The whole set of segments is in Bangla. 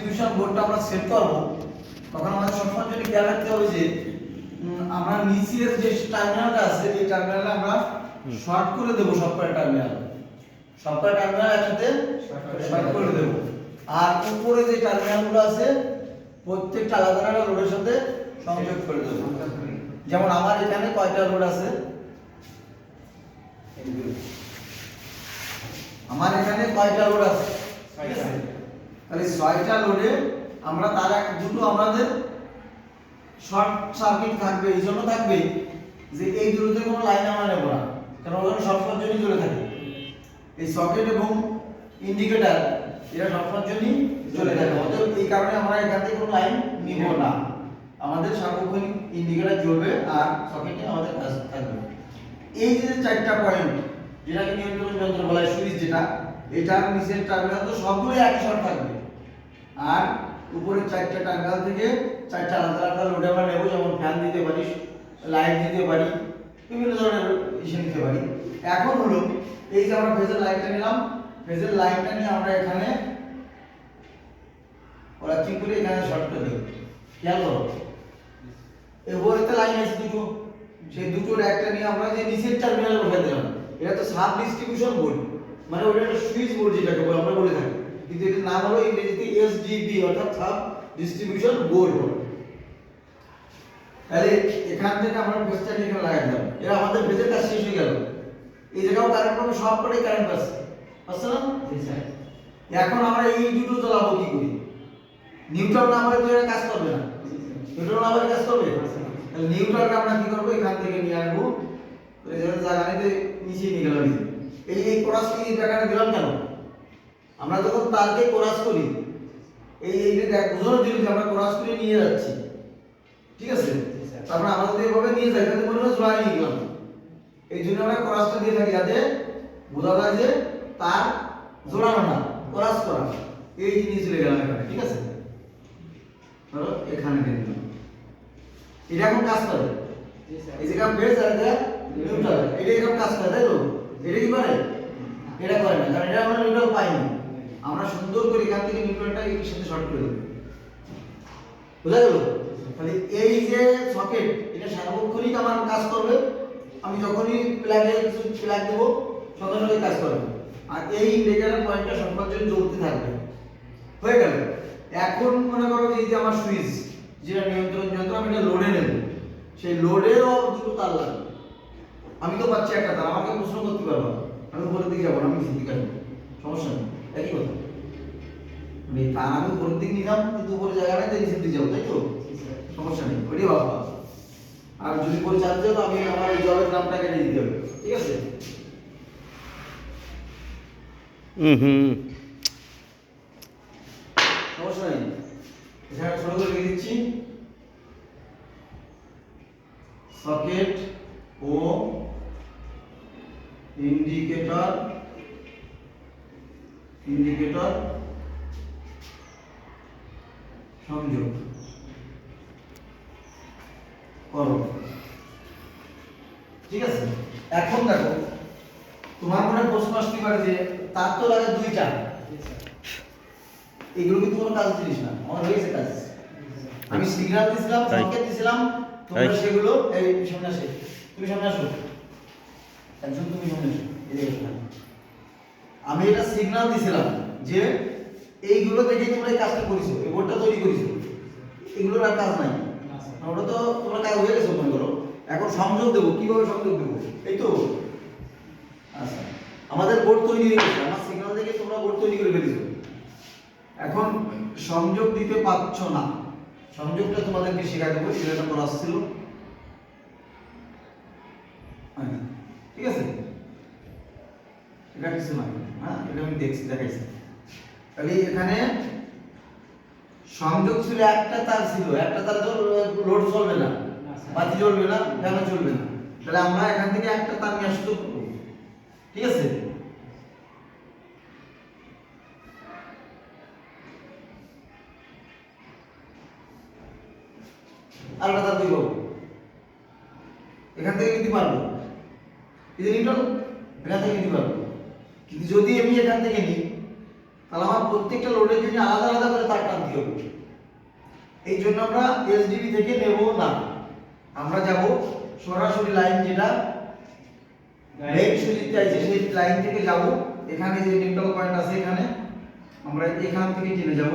ডিস্ট্রিবিউশন বোর্ডটা আমরা সেট করব তখন আমাদের সবসময় জন্য খেয়াল রাখতে হবে যে আমরা নিচের যে টার্মিনালটা আছে এই টার্মিনালে আমরা শর্ট করে দেবো সবকটা টার্মিনাল সবকটা টার্মিনাল একসাথে শর্ট করে দেবো। আর উপরে যে টার্মিনালগুলো আছে প্রত্যেকটা আলাদা আলাদা লোডের সাথে সংযোগ করে দেবো। যেমন আমার এখানে কয়টা লোড আছে? আমার এখানে কয়টা লোড আছে? ঠিক আছে? তাহলে ছয়টা লোডে আমরা তার এক, দুটো আমাদের শর্ট সার্কিট থাকবে, এই জন্য থাকবে যে এই দুটোতে কোনো লাইন আমরা নেব না, কারণ ওখানে সবসময় জন্যই চলে থাকে। এই সকেট এবং ইন্ডিকেটর এরা সবসময় জন্যই চলে থাকে, অতএব এই কারণে আমরা এখান থেকে কোনো লাইন নিব না। আমাদের সার্বক্ষণিক ইন্ডিকেটার জ্বলবে আর সকেটে আমাদের কাজ থাকবে। এই যে চারটা পয়েন্ট যেটাকে নিয়ন্ত্রণ যন্ত্র বলা হয় সুইচ যেটা এটার নিচের টার্মিনাল তো সবগুলো একই শর্ট থাকবে। আর উপরের চারটা টার্মিনাল থেকে চারটা আলাদা আলাদা লোডে আমরা নেব, যেমন ফ্যান দিতে পারি লাইট দিতে পারি, বিভিন্ন ধরনের ইসে নিতে পারি। এখন হলো, এই যে আমরা ফেজের লাইনটা নিলাম ফেজের লাইনটা নিয়ে আমরা এখানে ওরা কি করে এখানে শর্ট করে দেবো? খেয়াল করো। এবারেতে লাইন আছে দুটো। সেই দুটোর একটা নিয়ে আমরা যে নিচের টার্মিনাল বসাই দিলাম, এটা তো সাব ডিস্ট্রিবিউশন বোর্ড মানে ওটা একটা সুইচ বোর্ড যেটাকে বলে আমরা বলে থাকি। কিন্তু এটার নাম হলো ইংরেজিতে এসডিবি অর্থাৎ সাব ডিস্ট্রিবিউশন বোর্ড তাহলে এখান থেকে আমরা ফেসটা নিয়ে এখানে লাগাই দিলাম। এরা আমাদের ফেসের কাজ শেষ হয়ে গেল। এই জায়গাও কারেন্ট পাবে সব কটাই কারেন্ট পাচ্ছে। পাচ্ছে না? এখন আমরা এই দুটো জ্বালাবো কি করি? নিউট্রন না হলে তো কাজ করবে না। নিউট্রন না হলে কাজ করবে? তাহলে নিউট্রনটা আমরা কি করব? এখান থেকে নিয়ে আসব জায়গা নিতে নিচে নিয়ে গেলাম এই এই কোরাস কি এই জায়গাটা দিলাম কেন? আমরা যখন তারকে কোরাস করি এই এই যে দেখ বোঝানোর জন্য যে আমরা কোরাস করে নিয়ে যাচ্ছি। ঠিক আছে? তারপরে আমরা যদি এভাবে নিয়ে যাই তাহলে মনে হয় জোড়ায় নিয়ে গেলাম। এই জন্য আমরা কোরাসটা দিয়ে থাকি যাতে বোঝা যায় যে তার জোড়ানো না কোরাস করা এই জিনিস চলে গেলাম এখানে ঠিক আছে? ধরো এখানে দিয়ে দিলাম। এটা এখন কাজ করে। এই যে কাম বেস এটা নিউট্রাল এটা এখন কাজ করে তাই তো? এটা কি করে? এটা করে না, কারণ এটা আমরা নিউট্রাল পাইনি। আমরা সুন্দর করে এখান থেকে নিউট্রালটা এর সাথে শর্ট করে দেবো। বুঝা গেল? তাহলে এই যে সকেট এটা সার্বক্ষণিক আমার কাজ করবে, আমি যখনই প্লাগে প্লাগ দেবো সঙ্গে সঙ্গে কাজ করবে। আর এই ইন্ডিকেটর পয়েন্টটা সম্পর্কে জ্বলতে থাকবে। হয়ে গেল? এখন মনে করো এই যে আমার সুইচ যেটা নিয়ন্ত্রণ যন্ত্র আমি এটা লোডে নেব। সেই লোডেরও দুটো তার লাগবে। আমি তো পাচ্ছি একটা তার আমাকে প্রশ্ন করতে পারব? না। আমি উপরের দিকে যাব না আমি নিচের দিকে আসব। সমস্যা নেই একই কথা। মানে তার আমি উপরের দিকে নিলাম কিন্তু উপরে জায়গা নেই তাই নিচের দিকে যাব তাই তো? সমস্যা নেই ওইটাই ভাববা আর যদি করে চার্জ তো আমি আমার এই জবের নামটা কেটে দিতে হবে ঠিক আছে? হুম হুম। সমস্যা নেই। ছোট করে লিখে দিচ্ছি। সকেট ও ইন্ডিকেটর ইন্ডিকেটর সংযোগ। করো। ঠিক আছে? এখন দেখো তোমার মনে প্রশ্ন আসতে পারে যে তার তো লাগে দুইটা। এগুলো কিন্তু কোনো কাজ জিনিস না। আমার হয়েছে কাজ। আমি সিগন্যাল দিছিলাম সংকেত দিছিলাম তোমরা সেগুলো এই সামনে আসে। তুমি সামনে আসো। একজন তুমি আসো। আমি এটা সিগন্যাল দিছিলাম যে এইগুলো দেখে তোমরা এই কাজটা করেছ এই বোর্ডটা তৈরি করেছ। এগুলোর আর কাজ নাই। ওটা তো তোমরা কাজ হয়ে গেছে মনে করো। এখন সংযোগ দেবো কীভাবে সংযোগ দেবো? এই তো। আচ্ছা আমাদের বোর্ড তৈরি হয়ে গেছে আমার সিগনাল দেখে তোমরা বোর্ড তৈরি করে ফেলেছো। এখন সংযোগ দিতে পারছ না। সংযোগটা তোমাদেরকে শেখাতে দেবো সেটা করা আসছিল হ্যাঁ, ঠিক আছে? এটা কিছু না হ্যাঁ? এটা আমি দেখছি দেখাইছি। তাহলে এখানে সংযোগ ছিল একটা তার ছিল। একটা তার তো লোড চলবে না বাতি জ্বলবে না কেন চলবে না। তাহলে আমরা এখান থেকে একটা তার নিয়ে আসতে। ঠিক আছে? আলাদা তার দিব। এখান থেকে নিতে পারব। এই নিউটন এখান থেকে নিতে পারব। কিন্তু যদি আমি এখান থেকে নিই, তাহলে আমার প্রত্যেকটা লোডের জন্য আলাদা আলাদা করে তার টানতে হবে। এই জন্য আমরা এসডিবি থেকে নেব না। আমরা যাব সরাসরি লাইন যেটা সুইচ আছে সেই লাইন থেকে যাব। এখানে যে নিউট্রাল পয়েন্ট আছে এখানে, আমরা এখান থেকে টেনে যাব।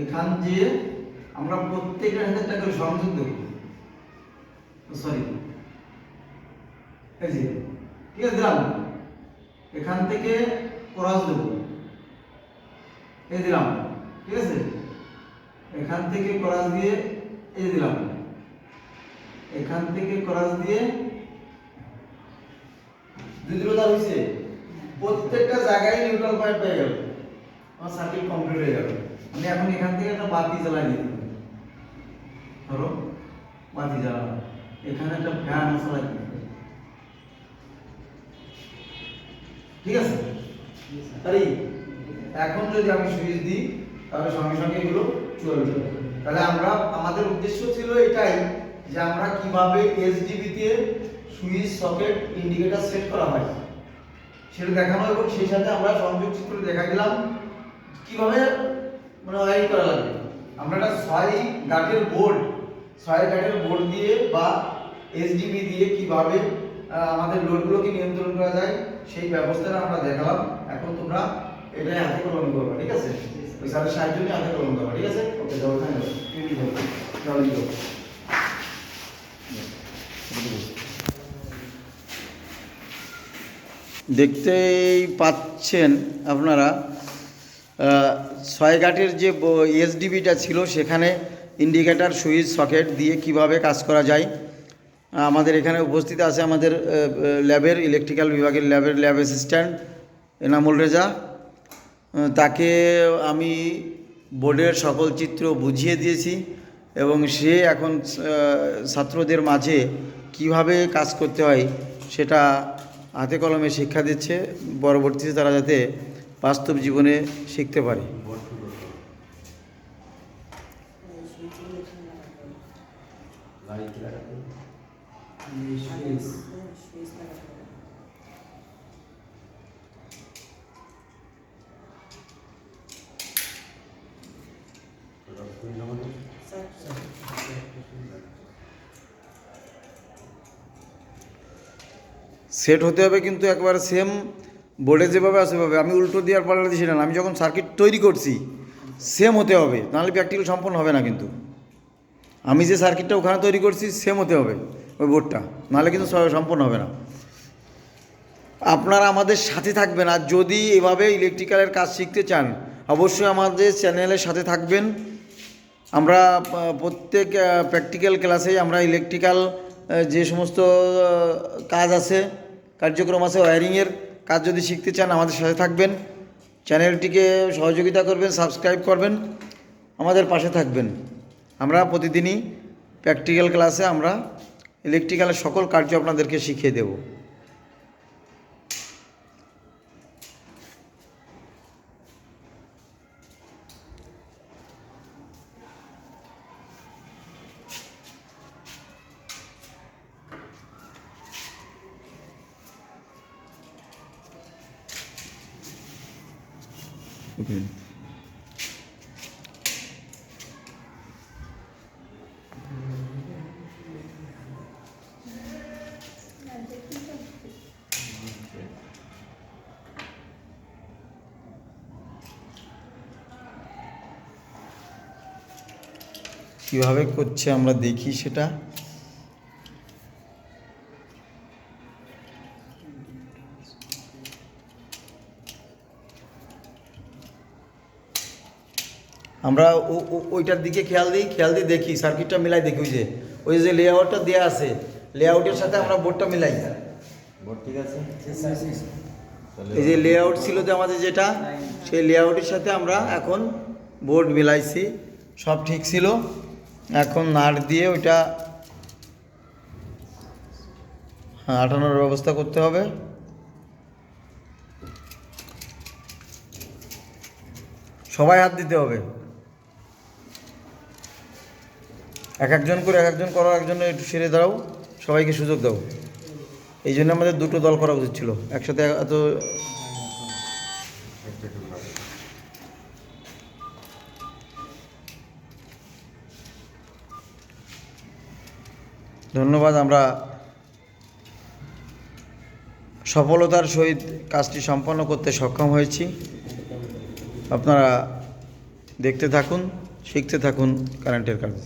এখান দিয়ে আমরা প্রত্যেকটা হাজার টাকা করে সংযোগ দেব সরি। এই যে, ঠিক আছে, দিলাম। এখান থেকে ক্রস দেব। এই দিলাম, ঠিক আছে? এখান থেকে ক্রস দিয়ে এই দিলাম। এখান থেকে ক্রস দিয়ে দুই হয়েছে প্রত্যেকটা জায়গায় নিউট্রাল পয়েন্ট পেয়ে গেল। আমার সার্কিট কমপ্লিট হয়ে গেল। আমি এখন এখান থেকে একটা বাতি জ্বালাই দিতে ধরো, বাতি জ্বালানো এখানে একটা ফ্যান দিতে ঠিক আছে? তাই এখন যদি আমি সুইচ দিই, তাহলে সঙ্গে সঙ্গে এগুলো চলবে। তাহলে আমরা, আমাদের উদ্দেশ্য ছিল এটাই যে আমরা কীভাবে এসডিবি তে সুইচ সকেট ইন্ডিকেটর সেট করা হয়। সেটা দেখানো এবং সেই সাথে আমরা সংযোগ চিত্র দেখা দিলাম। কীভাবে মানে ওয়ারিং করা লাগবে আমরা একটা ছয় গাটের বোর্ড ছয় গাটের বোর্ড দিয়ে বা এসডিবি দিয়ে কীভাবে আমাদের লোডগুলোকে নিয়ন্ত্রণ করা যায় সেই ব্যবস্থাটা আমরা দেখালাম। এখন তোমরা এটাই হাতে কলম করবে ঠিক আছে? ওই স্যারের সাহায্য নিয়ে হাতে কলম করবে ঠিক আছে? ওকে যাও দেখতেই পাচ্ছেন আপনারা আহ, ছয় গাঁটের যে এসডিবিটা ছিল সেখানে ইন্ডিকেটর সুইচ সকেট দিয়ে কীভাবে কাজ করা যায় আমাদের এখানে উপস্থিত আছে আমাদের ল্যাবের ইলেকট্রিক্যাল বিভাগের ল্যাবের ল্যাব অ্যাসিস্ট্যান্ট এনামুল রেজা। তাকে আমি বোর্ডের সকল চিত্র বুঝিয়ে দিয়েছি এবং সে এখন ছাত্রদের মাঝে কীভাবে কাজ করতে হয় সেটা হাতে কলমে শিক্ষা দিচ্ছে। পরবর্তীতে তারা যাতে বাস্তব জীবনে শিখতে পারে। সেট হতে হবে কিন্তু একবার সেম বোর্ডে যেভাবে আছে সেভাবে আমি উল্টো দেওয়ার পাল্টা দিছি না। আমি যখন সার্কিট তৈরি করছি সেম হতে হবে। নাহলে প্র্যাকটিক্যাল সম্পন্ন হবে না কিন্তু। আমি যে সার্কিটটা ওখানে তৈরি করছি সেম হতে হবে ওই বোর্ডটা নাহলে কিন্তু সম্পন্ন হবে না। আপনারা আমাদের সাথে থাকবেন। আর যদি এভাবে ইলেকট্রিক্যালের কাজ শিখতে চান, অবশ্যই আমাদের চ্যানেলের সাথে থাকবেন। আমরা প্রত্যেক প্র্যাকটিক্যাল ক্লাসে আমরা ইলেকট্রিক্যাল যে সমস্ত কাজ আছে, কার্যক্রম আছে ওয়্যারিংয়ের কাজ যদি শিখতে চান আমাদের সাথে থাকবেন। চ্যানেলটিকে সহযোগিতা করবেন সাবস্ক্রাইব করবেন, আমাদের পাশে থাকবেন। আমরা প্রতিদিনই প্র্যাকটিক্যাল ক্লাসে আমরা ইলেকট্রিক্যালের সকল কার্য আপনাদেরকে শিখিয়ে দেব। Okay. কীভাবে করছে আমরা দেখি সেটা আমরা ওইটার দিকে খেয়াল দিই খেয়াল দিয়ে দেখি সার্কিটটা মিলাই দেখি ওই যে ওই যে লেআউটটা দেওয়া আছে লেআউটের সাথে আমরা বোর্ডটা মিলাই। বোর্ড ঠিক আছে? এই যে লেআউট ছিল যে আমাদের যেটা সেই লেআউটের সাথে আমরা এখন বোর্ড মিলাইছি সব ঠিক ছিল। এখন নাট দিয়ে ওইটা হ্যাঁ আটানোর ব্যবস্থা করতে হবে। সবাই হাত দিতে হবে। এক একজন করে এক একজন করো একজন একটু সেরে দাও সবাইকে সুযোগ দাও। এই জন্য আমাদের দুটো দল করা উচিত ছিল। একসাথে এত ধন্যবাদ, আমরা সফলতার সহিত কাজটি সম্পন্ন করতে সক্ষম হয়েছি। আপনারা দেখতে থাকুন, শিখতে থাকুন কারেন্টের কাজ।